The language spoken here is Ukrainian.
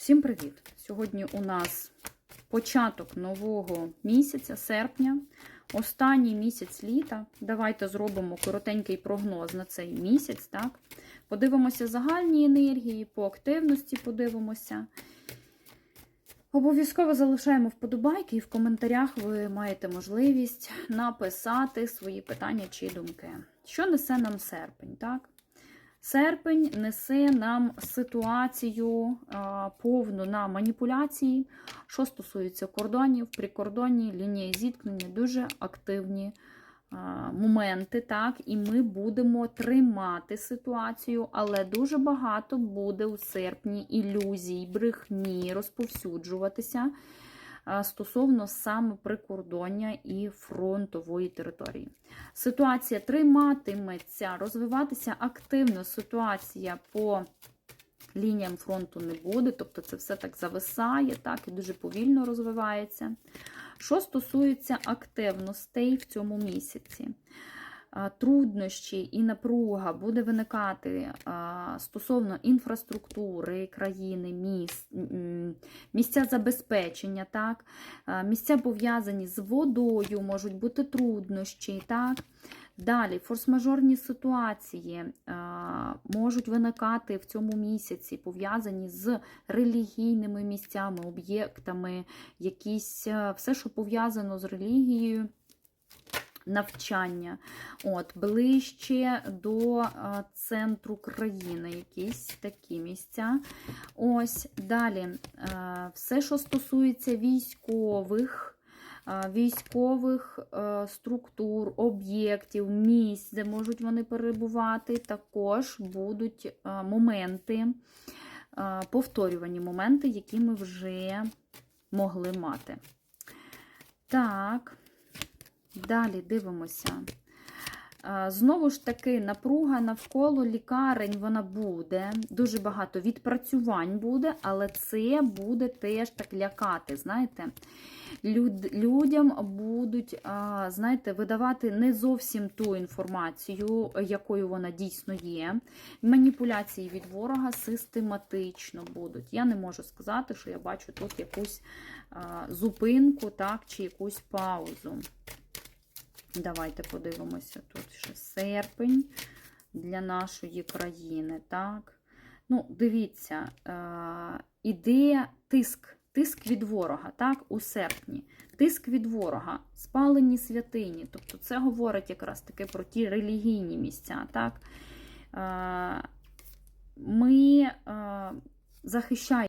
Всім привіт! Сьогодні у нас початок нового місяця, серпня, останній місяць літа. Давайте зробимо коротенький прогноз на цей місяць. Так? Подивимося загальні енергії, по активності подивимося. Обов'язково залишаємо вподобайки, і в коментарях ви маєте можливість написати свої питання чи думки. Що несе нам серпень? так? Серпень несе нам ситуацію а, повну на маніпуляції, що стосується кордонів, прикордонні лінії зіткнення, дуже активні а, моменти, так, і ми будемо тримати ситуацію, але дуже багато буде у серпні ілюзій, брехні розповсюджуватися стосовно саме прикордоння і фронтової території. Ситуація триматиметься, розвиватися активно. Ситуація по лініям фронту не буде, тобто це все так зависає, так і дуже повільно розвивається. Що стосується активностей в цьому місяці, труднощі і напруга буде виникати стосовно інфраструктури країни, міст, місця забезпечення, так, місця пов'язані з водою, можуть бути труднощі. так. Далі, форс-мажорні ситуації можуть виникати в цьому місяці, пов'язані з релігійними місцями, об'єктами, якісь все, що пов'язано з релігією навчання, от, ближче до а, центру країни, якісь такі місця. Ось далі, а, все, що стосується військових. Військових структур, об'єктів, місць, де можуть вони перебувати, також будуть моменти, повторювані моменти, які ми вже могли мати. Так. Далі дивимося. Знову ж таки, напруга навколо лікарень вона буде. Дуже багато відпрацювань буде, але це буде теж так лякати. знаєте. Люд, людям будуть, знаєте, видавати не зовсім ту інформацію, якою вона дійсно є. Маніпуляції від ворога систематично будуть. Я не можу сказати, що я бачу тут якусь зупинку, так, чи якусь паузу. Давайте подивимося тут ще серпень для нашої країни. так. Ну, Дивіться, е, іде тиск, тиск від ворога, так, у серпні. Тиск від ворога, спалені святині. Тобто це говорить якраз таки про ті релігійні місця. так. Е, ми е, захищаємо.